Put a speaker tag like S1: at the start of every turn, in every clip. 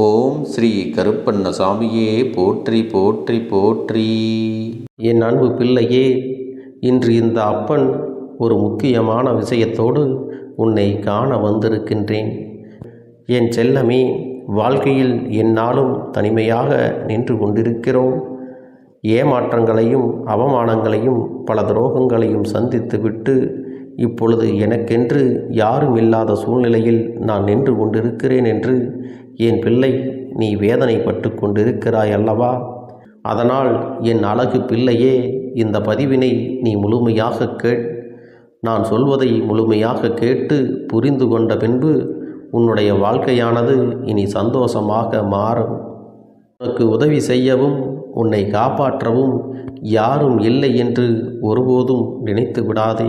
S1: ஓம் ஸ்ரீ கருப்பண்ணசாமியே போற்றி போற்றி போற்றி.
S2: என் அன்பு பிள்ளையே இன்று இந்த அப்பன் ஒரு முக்கியமான விஷயத்தோடு உன்னை காண வந்திருக்கின்றேன். என் செல்லமே வாழ்க்கையில் என்னாலும் தனிமையாக நின்று கொண்டிருக்கிறோம். ஏமாற்றங்களையும் அவமானங்களையும் பல துரோகங்களையும் சந்தித்துவிட்டு இப்பொழுது எனக்கென்று யாரும் இல்லாத சூழ்நிலையில் நான் நின்று கொண்டிருக்கிறேன் என்று என் பிள்ளை நீ வேதனைப்பட்டு கொண்டிருக்கிறாய் அல்லவா? அதனால் என் அழகு பிள்ளையே இந்த பதிவினை நீ முழுமையாக கேட் நான் சொல்வதை முழுமையாக கேட்டு புரிந்து கொண்ட பின்பு உன்னுடைய வாழ்க்கையானது இனி சந்தோஷமாக மாறும். உனக்கு உதவி செய்யவும் உன்னை காப்பாற்றவும் யாரும் இல்லை என்று ஒருபோதும் நினைத்து விடாதே.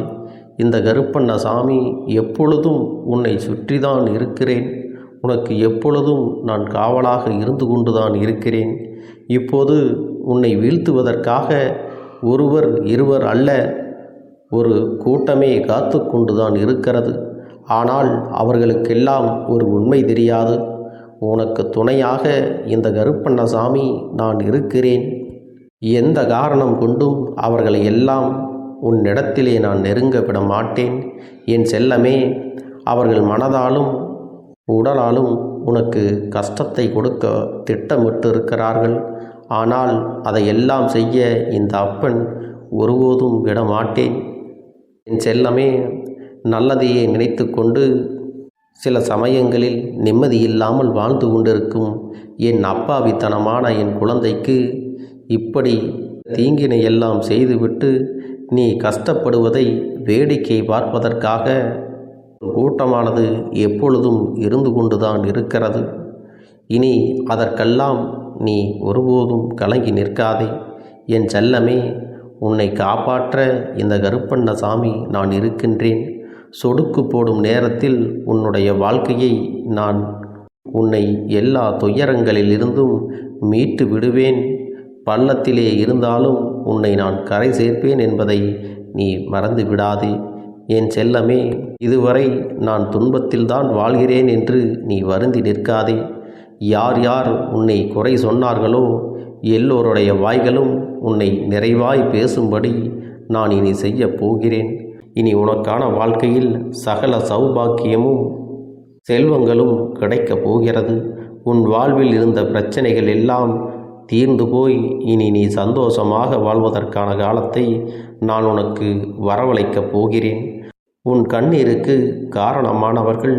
S2: இந்த கருப்பண்ண சாமி எப்பொழுதும் உன்னை சுற்றிதான் இருக்கிறேன். உனக்கு எப்பொழுதும் நான் காவலாக இருந்து கொண்டுதான் இருக்கிறேன். இப்போது உன்னை வீழ்த்துவதற்காக ஒருவர் இருவர் அல்ல ஒரு கூட்டமே காத்து கொண்டுதான் இருக்கிறது. ஆனால் அவர்களுக்கெல்லாம் ஒரு உண்மை தெரியாது. உனக்கு துணையாக இந்த கருப்பண்ணசாமி நான் இருக்கிறேன். எந்த காரணம் கொண்டும் அவர்களை எல்லாம் உன்னிடத்திலே நான் நெருங்க விட மாட்டேன். என் செல்லமே அவர்கள் மனதாலும் உடலாலும் உனக்கு கஷ்டத்தை கொடுக்க திட்டமிட்டு இருக்கிறார்கள் ஆனால் அதையெல்லாம் செய்ய இந்த அப்பன் ஒருபோதும் விடமாட்டேன். என் செல்லமே நல்லதையே நினைத்து கொண்டு சில சமயங்களில் நிம்மதியில்லாமல் வாழ்ந்து கொண்டிருக்கும் என் அப்பாவித்தனமான என் குழந்தைக்கு இப்படி தீங்கினை எல்லாம் செய்துவிட்டு நீ கஷ்டப்படுவதை வேடிக்கை பார்ப்பதற்காக கூட்டமானது எப்பொழுதும் இருந்து கொண்டுதான் இருக்கிறது. இனி அதற்கெல்லாம் நீ ஒருபோதும் கலங்கி நிற்காதே. என் செல்லமே உன்னை காப்பாற்ற இந்த கருப்பண்ண சாமி நான் இருக்கின்றேன். சொடுக்கு போடும் நேரத்தில் உன்னுடைய வாழ்க்கையை நான் உன்னை எல்லா துயரங்களிலிருந்தும் மீட்டு விடுவேன். பள்ளத்திலே இருந்தாலும் உன்னை நான் கரை சேர்ப்பேன் என்பதை நீ மறந்து விடாதே என் செல்லமே இதுவரை நான் துன்பத்தில்தான் வாழ்கிறேன் என்று நீ வருந்தி நிற்காதே. யார் யார் உன்னை குறை சொன்னார்களோ எல்லோருடைய வாய்களும் உன்னை நிறைவாய் பேசும்படி நான் இனி செய்ய போகிறேன். இனி உனக்கான வாழ்க்கையில் சகல சௌபாக்கியமும் செல்வங்களும் கிடைக்கப் போகிறது. உன் வாழ்வில் இருந்த பிரச்சனைகள் எல்லாம் தீர்ந்து போய் இனி நீ சந்தோஷமாக வாழ்வதற்கான காலத்தை நான் உனக்கு வரவழைக்கப் போகிறேன். உன் கண்ணீருக்கு காரணமானவர்கள்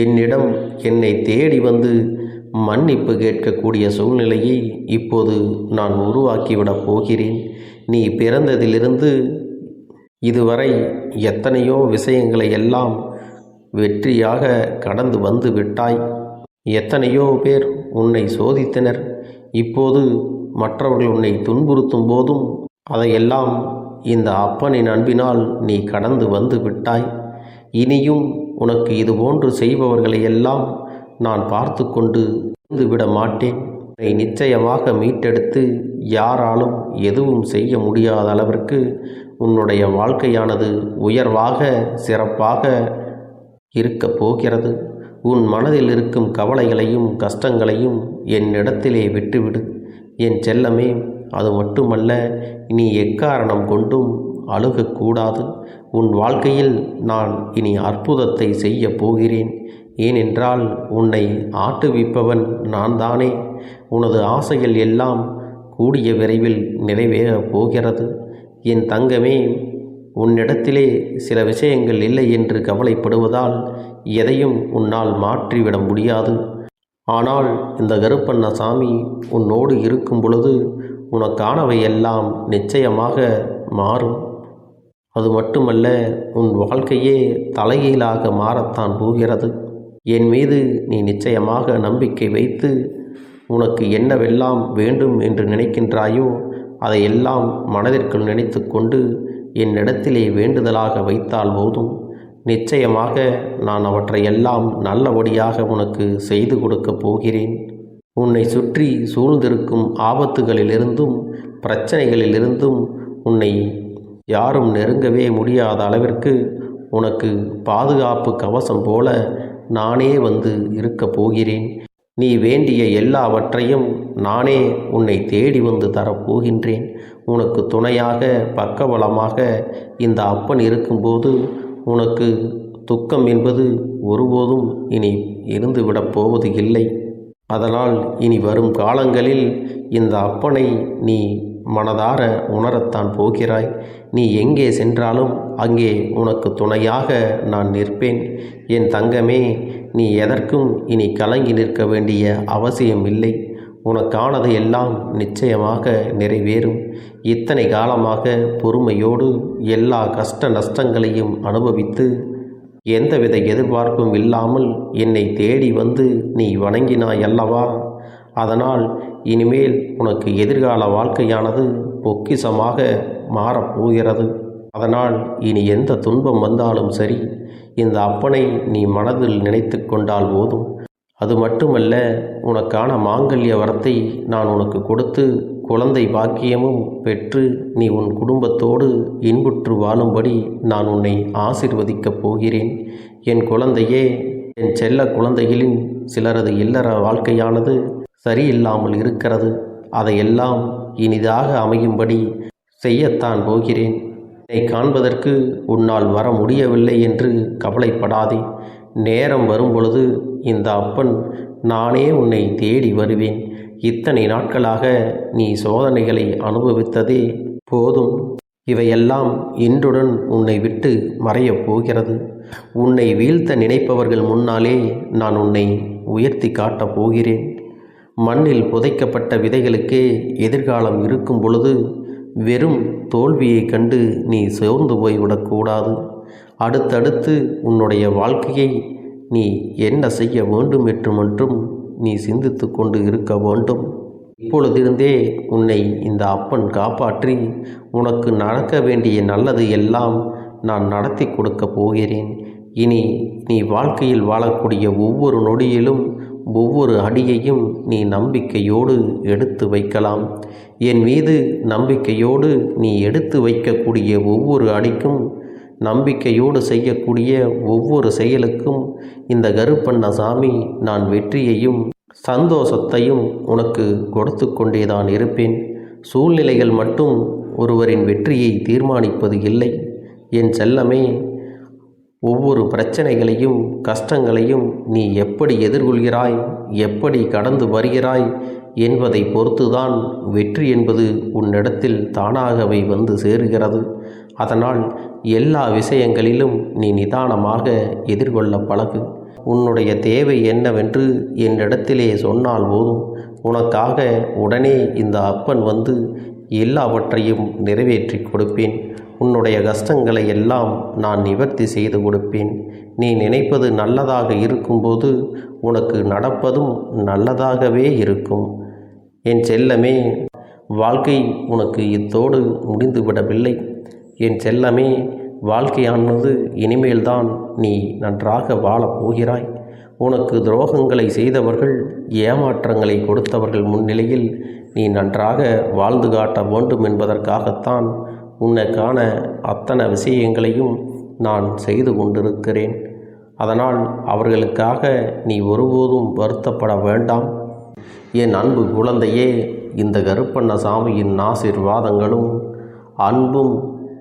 S2: என்னிடம் என்னை தேடி வந்து மன்னிப்பு கேட்கக்கூடிய சூழ்நிலையை இப்போது நான் உருவாக்கிவிடப் போகிறேன். நீ பிறந்ததிலிருந்து இதுவரை எத்தனையோ விஷயங்களை எல்லாம் வெற்றியாக கடந்து வந்து விட்டாய். எத்தனையோ பேர் உன்னை சோதித்தனர். இப்போது மற்றவர்கள் உன்னை துன்புறுத்தும் போதும் அதையெல்லாம் இந்த அப்பனின் அன்பினால் நீ கடந்து வந்து விட்டாய். இனியும் உனக்கு இதுபோன்று செய்பவர்களை எல்லாம் நான் பார்த்து கொண்டு விட மாட்டேன். உன்னை நிச்சயமாக மீட்டெடுத்து யாராலும் எதுவும் செய்ய முடியாத அளவிற்கு உன்னுடைய வாழ்க்கையானது உயர்வாக சிறப்பாக இருக்கப் போகிறது. உன் மனதில் இருக்கும் கவலைகளையும் கஷ்டங்களையும் என்னிடத்திலே விட்டுவிடு. என் செல்லமே அது மட்டுமல்ல நீ எக்காரணம் கொண்டும் அழுகக்கூடாது. உன் வாழ்க்கையில் நான் இனி அற்புதத்தை செய்ய போகிறேன். ஏனென்றால் உன்னை ஆட்டுவிப்பவன் நான் தானே உனது ஆசைகள் எல்லாம் கூடிய விரைவில் நிறைவேறப் போகிறது. என் தங்கமே உன்னிடத்திலே சில விஷயங்கள் இல்லை என்று கவலைப்படுவதால் எதையும் உன்னால் மாற்றிவிட முடியாது. ஆனால் இந்த கருப்பண்ணசாமி உன்னோடு இருக்கும் பொழுது உனக்கானவை எல்லாம் நிச்சயமாக மாறும். அது மட்டுமல்ல உன் வாழ்க்கையே தலைகீழாக மாறத்தான் போகிறது. என் மீது நீ நிச்சயமாக நம்பிக்கை வைத்து உனக்கு என்னவெல்லாம் வேண்டும் என்று நினைக்கின்றாயோ அதையெல்லாம் மனதிற்குள் நினைத்து கொண்டு என்னிடத்திலே வேண்டுதலாக வைத்தால் போதும். நிச்சயமாக நான் அவற்றை எல்லாம் நல்லபடியாக உனக்கு செய்து கொடுக்கப் போகிறேன். உன்னை சுற்றி சூழ்ந்திருக்கும் ஆபத்துகளிலிருந்தும் பிரச்சனைகளிலிருந்தும் உன்னை யாரும் நெருங்கவே முடியாத அளவிற்கு உனக்கு பாதுகாப்பு கவசம் போல நானே வந்து இருக்கப் போகிறேன். நீ வேண்டிய எல்லாவற்றையும் நானே உன்னை தேடி வந்து தரப்போகின்றேன் உனக்கு துணையாக பக்கபலமாக இந்த அப்பன் இருக்கும்போது உனக்கு துக்கம் என்பது ஒருபோதும் இனி இருந்துவிடப் போவது இல்லை. அதனால் இனி வரும் காலங்களில் இந்த அப்பனை நீ மனதார உணரத்தான் போகிறாய். நீ எங்கே சென்றாலும் அங்கே உனக்கு துணையாக நான் நிற்பேன். என் தங்கமே நீ எதற்கும் இனி கலங்கி நிற்க வேண்டிய அவசியம் இல்லை உனக்கானது எல்லாம் நிச்சயமாக நிறைவேறும். இத்தனை காலமாக பொறுமையோடு எல்லா கஷ்ட நஷ்டங்களையும் அனுபவித்து எந்தவித எதிர்பார்ப்பும் இல்லாமல் என்னை தேடி வந்து நீ வணங்கினாய் அல்லவா அதனால் இனிமேல் உனக்கு எதிர்கால வாழ்க்கையானது பொக்கிசமாக மாறப்போகிறது. அதனால் இனி எந்த துன்பம் வந்தாலும் சரி இந்த அப்பனை நீ மனதில் நினைத்து கொண்டால் போதும். அது மட்டுமல்ல உனக்கான மாங்கல்ய வரத்தை நான் உனக்கு கொடுத்து குழந்தை பாக்கியமும் பெற்று நீ உன் குடும்பத்தோடு இன்புற்று வாழும்படி நான் உன்னை ஆசிர்வதிக்கப் போகிறேன். என் குழந்தையே என் செல்ல குழந்தைகளின் சிலரது இல்லற வாழ்க்கையானது சரியில்லாமல் இருக்கிறது. அதையெல்லாம் இனிதாக அமையும்படி செய்யத்தான் போகிறேன். என்னை காண்பதற்கு உன்னால் வர முடியவில்லை என்று கவலைப்படாதே. நேரம் வரும்பொழுது இந்த அப்பன் நானே உன்னை தேடி வருவேன். இத்தனை நாட்களாக நீ சோதனைகளை அனுபவித்ததே போதும். இவையெல்லாம் இன்றுடன் உன்னை விட்டு மறையப் போகிறது. உன்னை வீழ்த்த நினைப்பவர்கள் முன்னாலே நான் உன்னை உயர்த்தி காட்டப் போகிறேன். மண்ணில் புதைக்கப்பட்ட விதைகளுக்கே எதிர்காலம் இருக்கும் பொழுது வெறும் தோல்வியைக் கண்டு நீ சோர்ந்து போய்விடக்கூடாது அடுத்தடுத்து உன்னுடைய வாழ்க்கையை நீ என்ன செய்ய வேண்டும் என்று மட்டும் நீ சிந்தித்து கொண்டு இருக்க வேண்டும். இப்பொழுதிருந்தே உன்னை இந்த அப்பன் காப்பாற்றி உனக்கு நடக்க வேண்டிய நல்லது எல்லாம் நான் நடத்தி கொடுக்கப் போகிறேன். இனி நீ வாழ்க்கையில் வாழக்கூடிய ஒவ்வொரு நொடியிலும் ஒவ்வொரு அடியையும் நீ நம்பிக்கையோடு எடுத்து வைக்கலாம். என் மீது நம்பிக்கையோடு நீ எடுத்து வைக்கக்கூடிய ஒவ்வொரு அடிக்கும் நம்பிக்கையோடு செய்யக்கூடிய ஒவ்வொரு செயலுக்கும் இந்த கருப்பண்ண சாமி நான் வெற்றியையும் சந்தோஷத்தையும் உனக்கு கொடுத்து கொண்டேதான் இருப்பேன். சூழ்நிலைகள் மட்டும் ஒருவரின் வெற்றியை தீர்மானிப்பது இல்லை. என் செல்லமே ஒவ்வொரு பிரச்சனைகளையும் கஷ்டங்களையும் நீ எப்படி எதிர்கொள்கிறாய் எப்படி கடந்து வருகிறாய் என்பதை பொறுத்துதான் வெற்றி என்பது உன்னிடத்தில் தானாகவே வந்து சேருகிறது. அதனால் எல்லா விஷயங்களிலும் நீ நிதானமாக எதிர்கொள்ள பழகு. உன்னுடைய தேவை என்னவென்று என்னிடத்திலே சொன்னால் போதும். உனக்காக உடனே இந்த அப்பன் வந்து எல்லாவற்றையும் நிறைவேற்றி கொடுப்பேன். உன்னுடைய கஷ்டங்களை எல்லாம் நான் நிவர்த்தி செய்து கொடுப்பேன். நீ நினைப்பது நல்லதாக இருக்கும்போது உனக்கு நடப்பதும் நல்லதாகவே இருக்கும். என் செல்லமே வாழ்க்கை உனக்கு இத்தோடு முடிந்துவிடவில்லை. என் செல்லமே வாழ்க்கையானது இனிமேல்தான் நீ நன்றாக வாழப் போகிறாய். உனக்கு துரோகங்களை செய்தவர்கள் ஏமாற்றங்களை கொடுத்தவர்கள் முன்னிலையில் நீ நன்றாக வாழ்ந்து காட்ட வேண்டும் என்பதற்காகத்தான் உன்னைக்கான அத்தனை விஷயங்களையும் நான் செய்து கொண்டிருக்கிறேன். அதனால் அவர்களுக்காக நீ ஒருபோதும் வருத்தப்பட வேண்டாம். என் அன்பு குழந்தையே இந்த கருப்பண்ண சாமியின் ஆசீர்வாதங்களும் அன்பும்